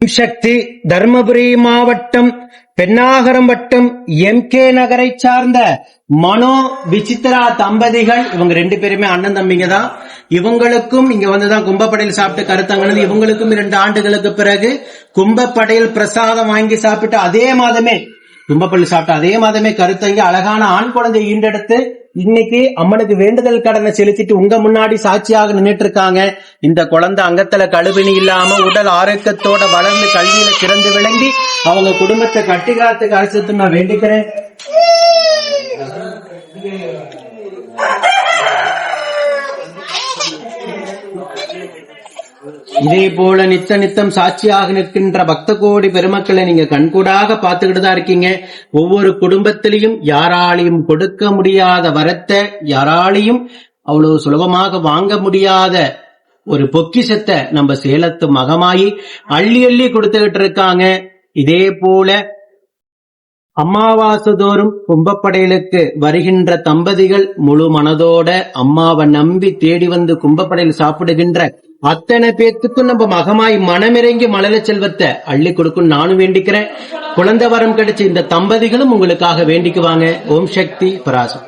சக்தி தர்மபுரி மாவட்டம் பெண்ணாகரம் வட்டம் M K நகரை சார்ந்த மனோ விசித்ரா தம்பதிகள் இவங்க ரெண்டு பேருமே அண்ணன் தம்பிங்க தான். இவங்களுக்கும் இங்க வந்துதான் கும்பப்படையில் சாப்பிட்டு கருத்தாங்கனது. இவங்களுக்கும் இரண்டு ஆண்டுகளுக்கு பிறகு கும்பப்படையில் பிரசாதம் வாங்கி சாப்பிட்டு அதே மாதமே தும்பப்பள்ளி சாப்பிட்ட அதே மாதமே கருத்தங்கி அழகான ஆண் குழந்தை ஈண்டெடுத்து இன்னைக்கு அம்மனுக்கு வேண்டுதல் கடனை செலுத்திட்டு உங்க முன்னாடி சாட்சியாக நின்னுட்டு இருக்காங்க இந்த குழந்தை அங்கத்துல கழுவினி இல்லாம உடல் ஆரோக்கியத்தோட வளர்ந்து கல்வியில சிறந்து விளங்கி அவங்க குடும்பத்தை கட்டிகாத்துக்கு அரசு நான் வேண்டிக்கிறேன். இதே போல நித்த நித்தம் சாட்சியாக நிற்கின்ற பக்த கோடி பெருமக்களை நீங்க கண்கூடாக பார்த்துக்கிட்டு தான் இருக்கீங்க. ஒவ்வொரு குடும்பத்திலையும் யாராலையும் கொடுக்க முடியாத வரத்தை யாராலையும் அவ்வளவு சுலபமாக வாங்க முடியாத ஒரு பொக்கிஷத்தை நம்ம சேலத்து மகமாயி அள்ளி அள்ளி கொடுத்துக்கிட்டு இருக்காங்க. இதே போல அமாவாசைதோறும் கும்பப்படையலுக்கு வருகின்ற தம்பதிகள் முழு மனதோட அம்மாவை நம்பி தேடி வந்து கும்பப்படையில் சாப்பிடுகின்ற அத்தனை பேத்துக்கும் நம்ம மகமாய் மனமிறங்கி மலர செல்வத்தை அள்ளி கொடுக்கும் நானும் வேண்டிக்கிறேன். குழந்தை வரம் கிடைச்ச இந்த தம்பதிகளும் உங்களுக்காக வேண்டிக்குவாங்க. ஓம் சக்தி பராசம்